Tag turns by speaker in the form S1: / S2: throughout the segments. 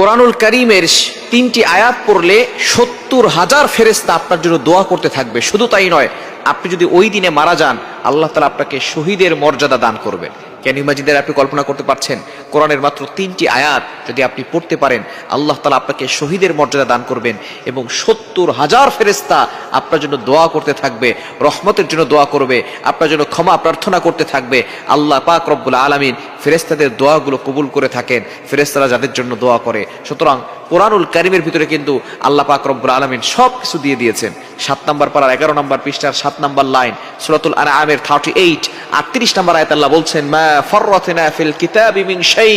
S1: কোরআনুল করিমের তিনটি আয়াত পড়লে সত্তর হাজার ফেরেস্তা আপনার জন্য দোয়া করতে থাকবে। শুধু তাই নয়, আপনি যদি ওই দিনে মারা যান, আল্লাহ তালা আপনাকে শহীদের মর্যাদা দান করবেন। কেন ইমাজিদের আপনি কল্পনা করতে পারছেন? কোরআনের মাত্র তিনটি আয়াত যদি আপনি পড়তে পারেন, আল্লাহ তালা আপনাকে শহীদের মর্যাদা দান করবেন এবং সত্তর হাজার ফেরেস্তা আপনার জন্য দোয়া করতে থাকবে, রহমতের জন্য দোয়া করবে, আপনার জন্য ক্ষমা প্রার্থনা করতে থাকবে। আল্লাহ পাক রব্বুল আলমিন ফেরেস্তাদের দোয়াগুলো কবুল করে থাকেন ফেরেস্তারা যাদের জন্য দোয়া করে। সুতরাং কোরআনুল কারিমের ভিতরে কিন্তু আল্লাহ পাক রব্বুল আলমিন সব কিছু দিয়ে দিয়েছেন। সাত নম্বর পাড়ার এগারো নম্বর পৃষ্ঠার সাত নম্বর লাইন, সুরাতুল আনা আমের থার্টি এইট আটত্রিশ নম্বর আয়তাল্লাহ বলছেন, মা ফররাতিনা ফিল কিতাব মিন শাই।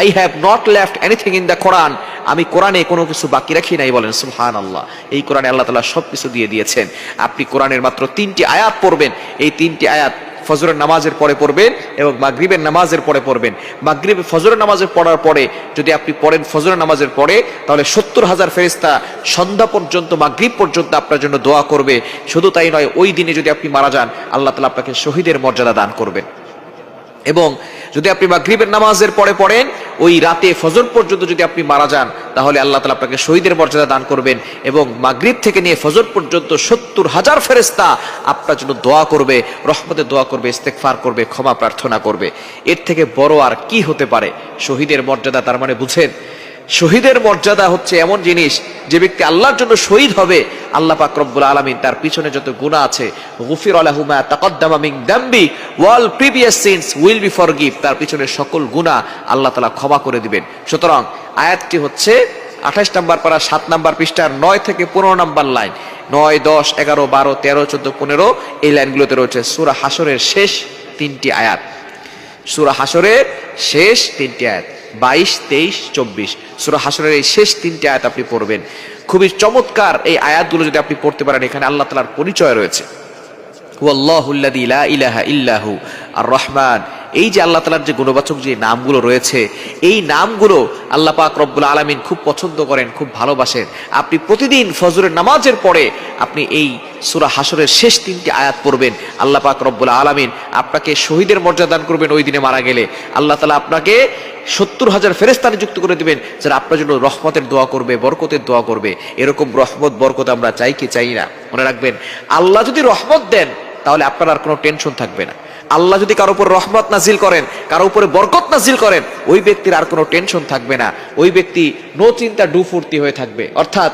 S1: I have not left anything in the Quran আমি কোরআনে কোনো কিছু বাকি রাখি নাই বলেন, সুবহানাল্লাহ। এই কোরআনে আল্লাহ তালা সব কিছু দিয়ে দিয়েছেন। আপনি কোরআনের মাত্র তিনটি আয়াত পড়বেন। এই তিনটি আয়াত ফজরের নামাজের পরে পড়বেন এবং মাগরীবের নামাজের পরে পড়বেন। মাগরীব ফজরের নামাজের পড়ার পরে যদি আপনি পড়েন ফজরের নামাজের পরে, তাহলে সত্তর হাজার ফেরিস্তা সন্ধ্যা পর্যন্ত, মাগরীব পর্যন্ত আপনার জন্য দোয়া করবে। শুধু তাই নয়, ওই দিনে যদি আপনি মারা যান, আল্লাহ তালা আপনাকে শহীদের মর্যাদা দান করবেন। এবং যদি আপনি মাগরীবের নামাজের পরে পড়েন ওই রাতে ফজর পর্যন্ত যদি আপনি মারা যান, তাহলে আল্লাহ তালা আপনাকে শহীদের মর্যাদা দান করবেন এবং মাগরীব থেকে নিয়ে ফজর পর্যন্ত সত্তর হাজার ফেরেস্তা আপনার জন্য দোয়া করবে, রহমতে দোয়া করবে ইস্তেকফার করবে, ক্ষমা প্রার্থনা করবে। এর থেকে বড় আর কি হতে পারে? শহীদের মর্যাদা তার মানে বুঝেন শহীদের মর্যাদা হচ্ছে এমন জিনিস, যে ব্যক্তি আল্লাহর জন্য শহীদ হবে, আল্লাহ পাক রব্বুল আলামিন তার পিছনে যত গুনাহ আছে, গুফির আলাহুমা তাকদ্দামা মিন ওয়াল previous sins will be for forgive, তার পিছনে সকল গুনাহ আল্লাহ তাআলা ক্ষমা করে দিবেন। সুতরাং আয়াতটি হচ্ছে আঠাশ নাম্বার পারা, সাত নাম্বার পৃষ্ঠার নয় থেকে পনেরো নাম্বার লাইন। নয়, দশ, এগারো, বারো, তেরো, চোদ্দ, পনেরো, এই লাইনগুলোতে রয়েছে সুরা হাসরের শেষ তিনটি আয়াত। সুরা হাসরের শেষ তিনটি আয়াত, বাইশ, তেইশ, চব্বিশ। সুরা হাসরের এই শেষ তিনটি আয়াত আপনি পড়বেন। খুবই চমৎকার এই আয়াতগুলো যদি আপনি পড়তে পারেন, এখানে আল্লাহ তালার পরিচয় রয়েছে। ইলাহা ইল্লাহু আর রহমান এই যে আল্লাহ তালার যে গুণবাচক যে নামগুলো রয়েছে, এই নামগুলো আল্লাহ পাক রব্বুল আলমিন খুব পছন্দ করেন, খুব ভালোবাসেন। আপনি প্রতিদিন ফজরের নামাজের পরে আপনি এই সুরা হাসরের শেষ তিনটি আয়াত পড়বেন। আল্লাহ পাক রব্বুল আলমিন আপনাকে শহীদের মর্যাদান করবেন ওই দিনে মারা গেলে। আল্লাহ তালা আপনাকে সত্তর হাজার ফেরেস্তা নিযুক্ত করে দিবেন, যারা আপনার জন্য রহমতের দোয়া করবে, বরকতের দোয়া করবে। এরকম রহমত, বরকত আমরা চাই কি চাই না? মনে রাখবেন, আল্লাহ যদি রহমত দেন, তাহলে আপনার আর কোনো টেনশন থাকবে না। আল্লাহ যদি কারও উপর রহমত নাজিল করেন, কারও উপরে বরকত নাজিল করেন, ওই ব্যক্তির আর কোনো টেনশন থাকবে না। ওই ব্যক্তি নো চিন্তা ডু ফুর্তি হয়ে থাকবে। অর্থাৎ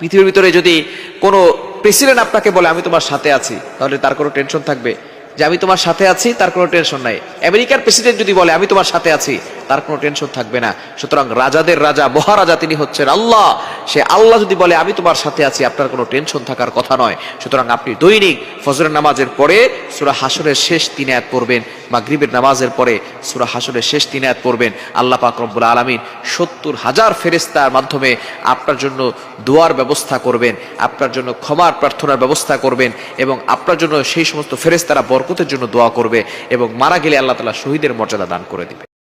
S1: পৃথিবীর ভিতরে যদি কোনো প্রেসিডেন্ট আপনাকে বলে, আমি তোমার সাথে আছি, তাহলে তার কোনো টেনশন থাকবে। যে, আমি তোমার সাথে আছি, তার কোনো টেনশন নাই। আমেরিকার প্রেসিডেন্ট যদি বলে, আমি তোমার সাথে আছি তার কোনো টেনশন থাকবে না। সুতরাং রাজাদের রাজা, মহারাজা তিনি হচ্ছেন আল্লাহ। সে আল্লাহ যদি বলে, আমি তোমার সাথে আছি, আপনার কোনো টেনশন থাকার কথা নয়। সুতরাং আপনি দৈনিক ফজরের নামাজের পরে সুরা হাসরের শেষ তিন আয়াত পড়বেন, মাগরিবের নামাজের পরে সুরা হাসরের শেষ তিন আয়াত পড়বেন। আল্লাহ পাক রব্বুল আলমিন সত্তর হাজার ফেরেস্তার মাধ্যমে আপনার জন্য দোয়ার ব্যবস্থা করবেন, আপনার জন্য ক্ষমার প্রার্থনার ব্যবস্থা করবেন এবং আপনার জন্য সেই সমস্ত ফেরেস্তারা বরকতের জন্য দোয়া করবে এবং মারা গেলে আল্লাহ তালা শহীদের মর্যাদা দান করে দিবে।